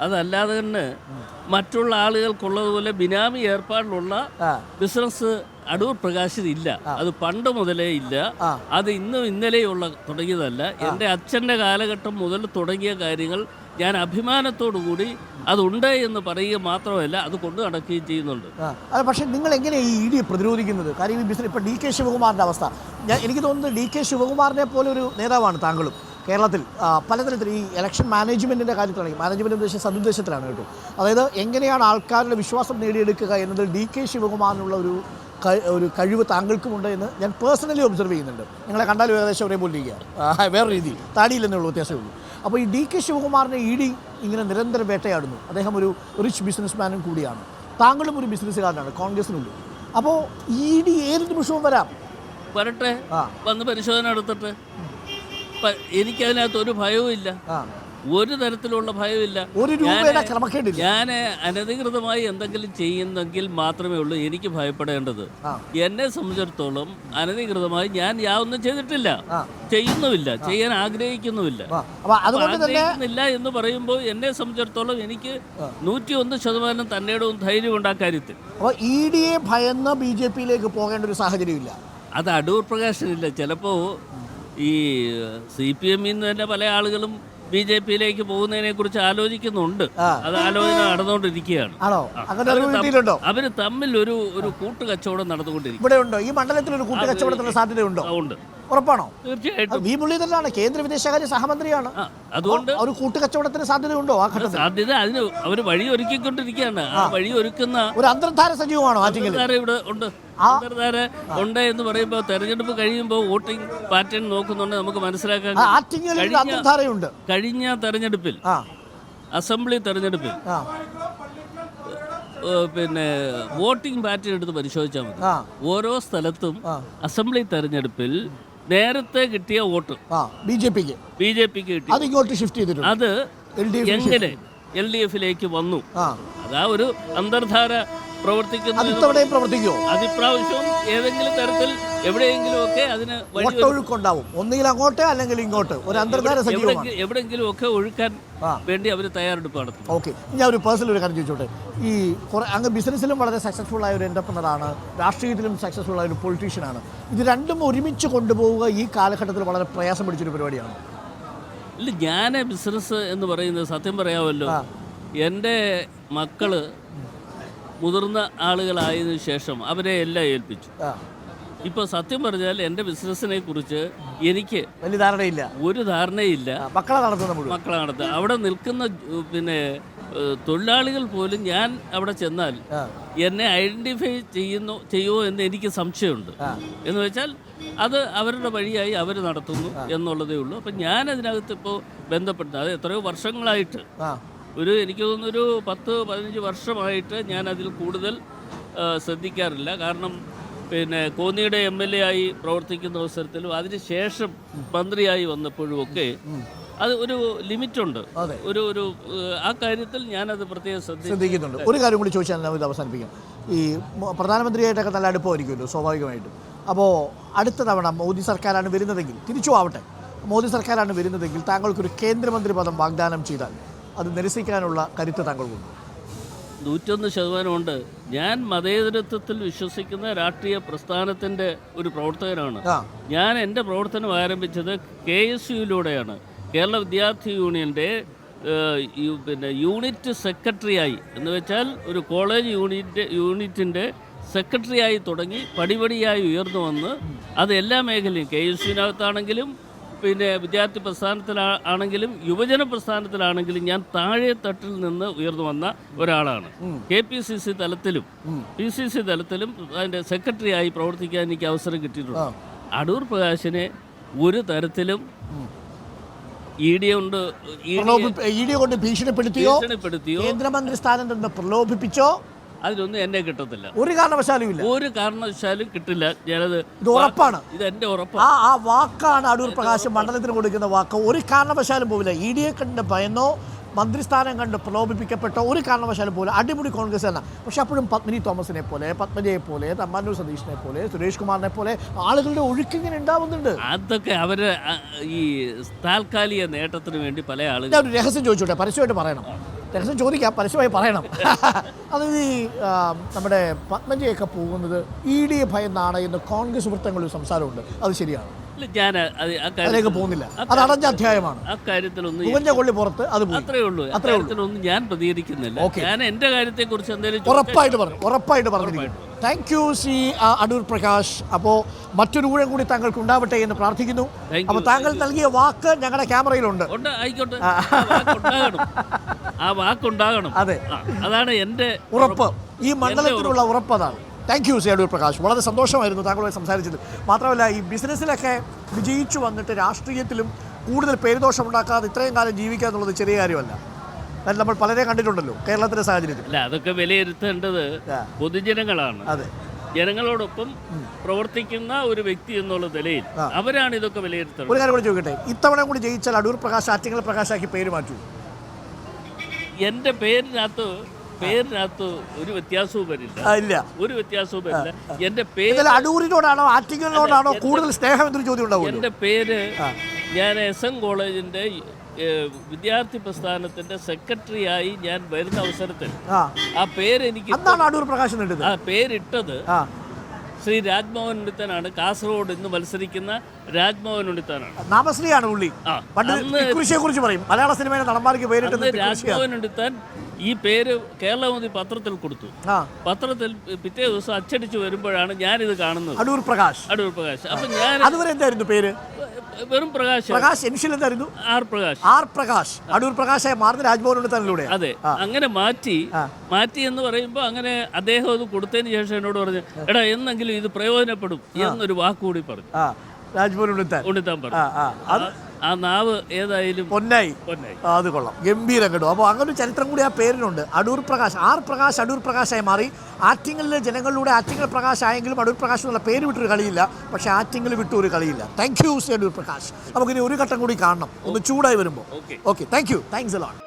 അതല്ലാതെ തന്നെ മറ്റുള്ള ആളുകൾക്കുള്ളതുപോലെ ബിനാമി ഏർപ്പാടിലുള്ള ബിസിനസ് അടൂർ പ്രകാശിത് ഇല്ല. അത് പണ്ട് മുതലേ ഇല്ല. അത് ഇന്നും ഇന്നലെയുള്ള തുടങ്ങിയതല്ല. എന്റെ അച്ഛന്റെ കാലഘട്ടം മുതൽ തുടങ്ങിയ കാര്യങ്ങൾ ഞാൻ അഭിമാനത്തോടു കൂടി അതുണ്ട് എന്ന് പറയുക മാത്രമല്ല അത് കൊണ്ടു നടക്കുകയും ചെയ്യുന്നുണ്ട്. അത് പക്ഷേ നിങ്ങൾ എങ്ങനെയാണ് ഈ ഇ ഡി പ്രതിരോധിക്കുന്നത്? കാര്യം ഈ ബിസിനസ് ഇപ്പോൾ ഡി കെ ശിവകുമാറിന്റെ അവസ്ഥ. ഞാൻ എനിക്ക് തോന്നുന്നത് ഡി കെ ശിവകുമാറിനെ പോലെ ഒരു നേതാവാണ് താങ്കളും കേരളത്തിൽ. പലതരത്തിൽ ഈ ഇലക്ഷൻ മാനേജ്മെന്റിന്റെ കാര്യത്തിലാണെങ്കിൽ മാനേജ്മെന്റ് ഉദ്ദേശം സതുദ്ദേശത്തിലാണ് കേട്ടോ. അതായത് എങ്ങനെയാണ് ആൾക്കാരുടെ വിശ്വാസം നേടിയെടുക്കുക എന്നതിൽ ഡി കെ ശിവകുമാറിനുള്ള ഒരു ഒരു കഴിവ് താങ്കൾക്കുമുണ്ട് എന്ന് ഞാൻ പേഴ്സണലി ഒബ്സർവ് ചെയ്യുന്നുണ്ട്. നിങ്ങളെ കണ്ടാലും ഏകദേശം ഒരേപോലെ ഇരിക്കുക വേറെ രീതിയിൽ താടിയില്ലെന്നുള്ള വ്യത്യാസമേ ഉള്ളൂ. അപ്പോൾ ഈ ഡി കെ ശിവകുമാറിനെ ഇ ഡി ഇങ്ങനെ നിരന്തരം വേട്ടയാടുന്നു. അദ്ദേഹം ഒരു റിച്ച് ബിസിനസ്മാനും കൂടിയാണ്. താങ്കളും ഒരു ബിസിനസ്സുകാരനാണ് കോൺഗ്രസിനുള്ളിൽ അപ്പോൾ ഇ ഡി ഏത് നിമിഷവും വരാം? വരട്ടെ. ആ. വന്ന് പരിശോധന നടത്തട്ടെ. പ- എനിക്കതിനകത്ത് ഒരു ഭയവും ഇല്ല ആ. ഒരു തരത്തിലുള്ള ഭയമില്ല. ഒരു രൂപയുടെ ക്രമക്കേടില്ല. ഞാൻ അനധികൃതമായി എന്തെങ്കിലും ചെയ്യുന്നെങ്കിൽ മാത്രമേ ഉള്ളൂ എനിക്ക് ഭയപ്പെടേണ്ടത്. എന്നെ സംബന്ധിച്ചിടത്തോളം അനധികൃതമായി ഞാൻ യാതൊന്നും ചെയ്തിട്ടില്ല. ചെയ്യുന്നുമില്ല. ചെയ്യാൻ ആഗ്രഹിക്കുന്നുമില്ല. ഇല്ല ആഗ്രഹിക്കുന്നില്ല എന്ന് പറയുമ്പോൾ എന്നെ സംബന്ധിച്ചിടത്തോളം എനിക്ക് നൂറ്റി ഒന്ന് ശതമാനം തന്നെയുടെ ധൈര്യം ഉണ്ട് ആ കാര്യത്തിൽ. ഇ ഡിയെ ഭയന്ന് ബി ജെ പിയിലേക്ക് പോകേണ്ട ഒരു സാഹചര്യമില്ല. അത് അടൂർ പ്രകാശനില്ല. ചിലപ്പോൾ ഈ സി പി എമ്മിൽ നിന്ന് തന്നെ പല ആളുകളും ബി ജെ പിയിലേക്ക് പോകുന്നതിനെ കുറിച്ച് ആലോചിക്കുന്നുണ്ട്. അത് ആലോചന നടന്നുകൊണ്ടിരിക്കുകയാണ്. ആണോ? അങ്ങനെ അവർ തമ്മിൽ ഒരു ഒരു കൂട്ടുകച്ചവടം നടന്നുകൊണ്ടിരിക്കും ഇവിടെ ഉണ്ടോ ഈ മണ്ഡലത്തിൽ ഒരു കൂട്ടുകച്ചവടത്തിനുള്ള സാധ്യതയുണ്ടോ? ഉണ്ട്. ഉറപ്പാണോ? തീർച്ചയായിട്ടും. വി മുരളീധരനാണ് കേന്ദ്ര വിദേശകാര്യ സഹമന്ത്രിയാണ്. അതുകൊണ്ട് ഒരു കൂട്ടുകച്ചവടത്തിന് സാധ്യതയുണ്ടോ ആ ഘട്ടത്തിൽ? സാധ്യത അതിന് അവർ വഴി ഒരുക്കിക്കൊണ്ടിരിക്കുകയാണ്. ആ വഴി ഒരുക്കുന്ന ഒരു അന്തർധാര സജീവമാണോ ആറ്റിങ്ങൽ ഇവിടെ ഉണ്ട്. അന്തർധാര ഉണ്ട് എന്ന് പറയുമ്പോൾ തെരഞ്ഞെടുപ്പ് കഴിയുമ്പോൾ വോട്ടിംഗ് പാറ്റേൺ നോക്കുന്നുണ്ട് നമുക്ക് മനസ്സിലാക്കാൻ ആ, അന്തർധാരയുണ്ട്. കഴിഞ്ഞ തെരഞ്ഞെടുപ്പിൽ അസംബ്ലി തെരഞ്ഞെടുപ്പിൽ പിന്നെ വോട്ടിംഗ് പാറ്റേൺ എടുത്ത് പരിശോധിച്ചാൽ മതി. ഓരോ സ്ഥലത്തും അസംബ്ലി തെരഞ്ഞെടുപ്പിൽ നേരത്തെ കിട്ടിയ വോട്ട് ആ ബി ജെ പിക്ക്. ബി ജെ പിക്ക് കിട്ടി. അത് ഇങ്ങോട്ട് ഷിഫ്റ്റ് ചെയ്തിട്ടുണ്ട്. അത് എൽ ഡി എഫ് എങ്ങനെ എൽ ഡി എഫിലേക്ക് വന്നു? അതാ ഒരു അന്തർധാര പ്രവർത്തിക്കുന്ന അത് ഇത്തവണയും പ്രവർത്തിക്കുമോ? അതിപ്രാവശ്യം ഏതെങ്കിലും തരത്തിൽ എവിടെയെങ്കിലും ഒക്കെ അതിന് ഒട്ടൊഴുക്കുണ്ടാവും ഒന്നുകിൽ അങ്ങോട്ട് അല്ലെങ്കിൽ ഇങ്ങോട്ട്. ഒരു അന്തർധാര സജീവമാണ് എവിടെയെങ്കിലും ഒക്കെ ഒഴുക്കാൻ വേണ്ടി അവർ തയ്യാറെടുപ്പ് നടത്തും ഓക്കെ. ഞാൻ ഒരു പേഴ്സണൽ ഒരു കാര്യം ചോദിച്ചോട്ടെ? ഈ കുറെ അങ്ങ് ബിസിനസ്സിലും വളരെ സക്സസ്ഫുൾ ആയ ഒരു എന്റർപ്രണറാണ് രാഷ്ട്രീയത്തിലും സക്സസ്ഫുൾ ആയ ഒരു പൊളിറ്റീഷ്യനാണ് ഇത് രണ്ടും ഒരുമിച്ച് കൊണ്ടുപോവുക ഈ കാലഘട്ടത്തിൽ വളരെ പ്രയാസം പിടിച്ചൊരു പരിപാടിയാണ്. ഇല്ല ഞാൻ ബിസിനസ് എന്ന് പറയുന്നത് സത്യം പറയാമല്ലോ. എന്റെ മക്കൾ മുതിർന്ന ആളുകളായതിനു ശേഷം അവരെ എല്ലാം ഏൽപ്പിച്ചു. ഇപ്പൊ ഇപ്പോൾ സത്യം പറഞ്ഞാൽ എന്റെ ബിസിനസ്സിനെ കുറിച്ച് എനിക്ക് വലിയ ധാരണയില്ല. ഒരു ധാരണയില്ല. മക്കളെ നടത്തുന്ന മക്കളെ നടത്തുക. അവിടെ നിൽക്കുന്ന പിന്നെ തൊഴിലാളികൾ പോലും ഞാൻ അവിടെ ചെന്നാൽ എന്നെ ഐഡന്റിഫൈ ചെയ്യുന്നു ചെയ്യുമോ എന്ന് എനിക്ക് സംശയമുണ്ട്. എന്ന് വെച്ചാൽ അത് അവരുടെ വഴിയായി അവർ നടത്തുന്നു എന്നുള്ളതേ ഉള്ളൂ. അപ്പം ഞാൻ അതിനകത്ത് ഇപ്പോൾ ബന്ധപ്പെട്ട അത് എത്രയോ വർഷങ്ങളായിട്ട് ഒരു എനിക്ക് തോന്നുന്നു ഒരു പത്ത് പതിനഞ്ച് വർഷമായിട്ട് ഞാൻ അതിൽ കൂടുതൽ ശ്രദ്ധിക്കാറില്ല. കാരണം പിന്നെ കോന്നിയുടെ എം എൽ എ ആയി പ്രവർത്തിക്കുന്ന അവസരത്തിലും അതിനുശേഷം മന്ത്രിയായി വന്നപ്പോഴും ഒക്കെ അത് ഒരു ലിമിറ്റുണ്ട്. ഒരു ഒരു ആ കാര്യത്തിൽ ഞാനത് പ്രത്യേകം ശ്രദ്ധിക്കുന്നുണ്ട്. ഒരു കാര്യം കൂടി ചോദിച്ചാൽ ഇത് അവസാനിപ്പിക്കാം. ഈ പ്രധാനമന്ത്രിയായിട്ടൊക്കെ നല്ല അടുപ്പമായിരിക്കുമല്ലോ സ്വാഭാവികമായിട്ടും. അപ്പോൾ അടുത്ത തവണ മോദി സർക്കാരാണ് വരുന്നതെങ്കിൽ തിരിച്ചു ആവട്ടെ. മോദി സർക്കാരാണ് വരുന്നതെങ്കിൽ താങ്കൾക്കൊരു കേന്ദ്രമന്ത്രി പദം വാഗ്ദാനം ചെയ്താൽ അത് നിരസിക്കാനുള്ള കരുത്ത് താങ്കൾക്കുണ്ട്? നൂറ്റൊന്ന് ശതമാനമുണ്ട്. ഞാൻ മതേതരത്വത്തിൽ വിശ്വസിക്കുന്ന രാഷ്ട്രീയ പ്രസ്ഥാനത്തിന്റെ ഒരു പ്രവർത്തകനാണ്. ഞാൻ എന്റെ പ്രവർത്തനം ആരംഭിച്ചത് കെ എസ് യുയിലൂടെയാണ്. കേരള വിദ്യാർത്ഥി യൂണിയന്റെ പിന്നെ യൂണിറ്റ് സെക്രട്ടറിയായി. എന്ന് വെച്ചാൽ ഒരു കോളേജ് യൂണിറ്റ് യൂണിറ്റിന്റെ സെക്രട്ടറിയായി തുടങ്ങി പടിപടിയായി ഉയർന്നു വന്ന് അത് എല്ലാ മേഖലയും കെ എസ് യുവിനകത്താണെങ്കിലും പിന്നെ വിദ്യാർത്ഥി പ്രസ്ഥാനത്തിലാണെങ്കിലും യുവജന പ്രസ്ഥാനത്തിലാണെങ്കിലും ഞാൻ താഴെ തട്ടിൽ നിന്ന് ഉയർന്നു വന്ന ഒരാളാണ്. കെ പി സി സി തലത്തിലും പി സി സി തലത്തിലും അതിന്റെ സെക്രട്ടറിയായി പ്രവർത്തിക്കാൻ എനിക്ക് അവസരം കിട്ടിയിട്ടുണ്ട്. അടൂർ പ്രകാശിനെ ഒരു തരത്തിലും ഇ ഡി കൊണ്ട് ഭീഷണിപ്പെടുത്തിയോ? കേന്ദ്രമന്ത്രി സ്ഥാനം തന്നെ പ്രലോഭിപ്പിച്ചോ? അതിലൊന്നും എന്നെ കിട്ടത്തില്ല. ഒരു കാരണവശാലും ഇല്ല. ഒരു കാരണവശാലും കിട്ടില്ല. ഞാനത് ഇത് ഉറപ്പാണ്. ഇത് എന്റെ ഉറപ്പാണ്. ആ ആ വാക്കാണ് അടൂർ പ്രകാശ് മണ്ഡലത്തിന് കൊടുക്കുന്ന വാക്ക്. ഒരു കാരണവശാലും പോവില്ല. ഇ ഡി എ കണ്ട് ഭയന്നോ മന്ത്രിസ്ഥാനം കണ്ട് പ്രലോഭിപ്പിക്കപ്പെട്ട ഒരു കാരണവശാലും പോലെ അടിമുടി കോൺഗ്രസ് തന്നെ പക്ഷെ അപ്പോഴും പത്മിനി തോമസിനെ പോലെ പത്മജയെ പോലെ തമ്മാനൂർ സതീഷിനെ പോലെ സുരേഷ് കുമാറിനെ പോലെ ആളുകളുടെ ഒഴുക്കിങ്ങനെ ഉണ്ടാവുന്നുണ്ട്. അതൊക്കെ അവർ ഈ താൽക്കാലിക നേട്ടത്തിന് വേണ്ടി പല ആളുകൾ രഹസ്യം ചോദിച്ചോട്ടെ? പരസ്യമായിട്ട് പറയണം. രഹസ്യം ചോദിക്കാം പരസ്യമായി പറയണം. അത് ഈ നമ്മുടെ പത്മജയൊക്കെ പോകുന്നത് ഇ ഡി ഭയന്നാണ് എന്ന് കോൺഗ്രസ് വൃത്തങ്ങളിൽ സംസാരമുണ്ട്. അത് ശരിയാണ്. ഞാൻ അത് അതിലേക്ക് പോകുന്നില്ല. അത് അടഞ്ഞ അധ്യായമാണ്. അക്കാര്യത്തിലൊന്നും കൊള്ളി പുറത്ത് അത് അത്രേ ഉള്ളൂ. അക്കാര്യത്തിലൊന്നും ഞാൻ പ്രതികരിക്കുന്നില്ല. ഞാൻ എന്റെ കാര്യത്തെ കുറിച്ച് എന്തെങ്കിലും ഉറപ്പായിട്ട് പറഞ്ഞു. ഉറപ്പായിട്ട് പറഞ്ഞിരിക്കുന്നു. താങ്ക് യു ശ്രീ അടൂർ പ്രകാശ് അപ്പോൾ മറ്റൊരു ഊഴം കൂടി താങ്കൾക്ക് ഉണ്ടാവട്ടെ എന്ന് പ്രാർത്ഥിക്കുന്നു. അപ്പോൾ താങ്കൾ നൽകിയ വാക്ക് ഞങ്ങളുടെ ക്യാമറയിലുണ്ട്. ആയിക്കോട്ടെ. ആ. വാക്കുണ്ടാകണം. അതെ. അതാണ് എന്റെ ഉറപ്പ്. ഈ മണ്ഡലത്തിലുള്ള ഉറപ്പ്. അതാണ്. താങ്ക് യു ശ്രീ അടൂർ പ്രകാശ് വളരെ സന്തോഷമായിരുന്നു താങ്കളുമായി സംസാരിച്ചത്. മാത്രമല്ല ഈ ബിസിനസ്സിലൊക്കെ വിജയിച്ചു വന്നിട്ട് രാഷ്ട്രീയത്തിലും കൂടുതൽ പേരുദോഷം ഉണ്ടാക്കാതെ ഇത്രയും കാലം ജീവിക്കുക എന്നുള്ളത് ചെറിയ കാര്യമല്ല. കാരണം നമ്മൾ പലരെ കണ്ടിട്ടുണ്ടല്ലോ കേരളത്തിലെ സാഹചര്യത്തിൽ. അല്ല അതൊക്കെ വിലയിരുത്തേണ്ടത് പൊതുജനങ്ങളാണ്. അതെ. ജനങ്ങളോടൊപ്പം പ്രവർത്തിക്കുന്ന ഒരു വ്യക്തി എന്നുള്ള നിലയിൽ അവരാണ് ഇതൊക്കെ വിലയിരുത്തുന്നത് ഒരു കാര്യം കൂടി ചോദിക്കട്ടെ? ഇത്തവണ കൂടി ജയിച്ചാൽ അടൂർ പ്രകാശ് ആറ്റിങ്ങൽ പ്രകാശാക്കി പേര് മാറ്റൂ. എന്റെ പേരിനകത്ത് പേരിനകത്ത് ഒരു വ്യത്യാസവും വരില്ല. ഒരു വ്യത്യാസവും വരില്ല. എന്റെ പേര് അടൂരിനോടാണോ ആറ്റിങ്ങലിനോടാണോ കൂടുതൽ സ്നേഹം എന്നൊരു ചോദ്യം ഉണ്ടാവും എന്റെ പേര് ഞാൻ എസ് എൻ കോളേജിന്റെ ഏഹ്, വിദ്യാർത്ഥി പ്രസ്ഥാനത്തിന്റെ സെക്രട്ടറിയായി ഞാൻ വരുന്ന അവസരത്തിൽ ആ. പേര് എനിക്ക് പ്രകാശം അടൂർ ആ പേരിട്ടത് ശ്രീ രാജ്മോഹൻ ഉണ്ണിത്താനാണ്. കാസർഗോഡ് ഇന്ന് മത്സരിക്കുന്ന രാജ്മോഹൻ ഉണ്ണിത്താനാണ്. നാമശ്രീയാണ് പണ്ട് കൃഷിയെ കുറിച്ച് പറയും. മലയാള സിനിമയിലെ നടന്മാർക്ക് രാജ്മോഹൻ ഉണ്ണിത്താൻ ഈ പേര് കേരളമതി പത്രത്തിൽ കൊടുത്തു. പത്രത്തിൽ പിറ്റേ ദിവസം അച്ചടിച്ചു വരുമ്പോഴാണ് ഞാനിത് കാണുന്നത്. അടൂർ പ്രകാശ്. അടൂർ പ്രകാശ്. അപ്പൊ ഞാൻ അതുവരെ എന്തായിരുന്നു പേര്? വെറും പ്രകാശ്. പ്രകാശ് എൻഷിൽ എന്തായിരുന്നു? ആർ പ്രകാശ്. ആർ പ്രകാശ്. അടൂർ പ്രകാശായി മാറുന്ന രാജ്ഭവൻ ഉണ്ണിത്തനിലൂടെ അതെ. അങ്ങനെ മാറ്റി മാറ്റി എന്ന് പറയുമ്പോൾ അങ്ങനെ അദ്ദേഹം അത് കൊടുത്തതിന് ശേഷം എന്നോട് പറഞ്ഞു എടാ എന്നെങ്കിലും ഇത് പ്രയോജനപ്പെടും എന്നൊരു വാക്കുകൂടി പറഞ്ഞു. ഉണ്ണിത്തൻ. ഉണ്ണിത്താൻ ആ പറഞ്ഞു ആ നാവ് ഏതായാലും പൊന്നായി. പൊന്നായി. അത് കൊള്ളാം. ഗംഭീരം കേട്ടോ അപ്പോൾ അങ്ങനെ ഒരു ചരിത്രം കൂടി ആ പേരിനുണ്ട് അടൂർ പ്രകാശ് ആർ പ്രകാശ് അടൂർ പ്രകാശായി മാറി. ആറ്റിങ്ങലിലെ ജനങ്ങളിലൂടെ ആറ്റിങ്ങൽ പ്രകാശ് ആയെങ്കിലും അടൂർ പ്രകാശ് എന്നുള്ള പേര് വിട്ടൊരു കളിയില്ല. പക്ഷേ ആറ്റിങ്ങൽ വിട്ടു ഒരു കളിയില്ല. Thank you Adoor Prakash. നമുക്കിനി ഒരു ഘട്ടം കൂടി കാണണം. ഒന്ന് ചൂടായി വരുമ്പോൾ okay. Okay thank you thanks a lot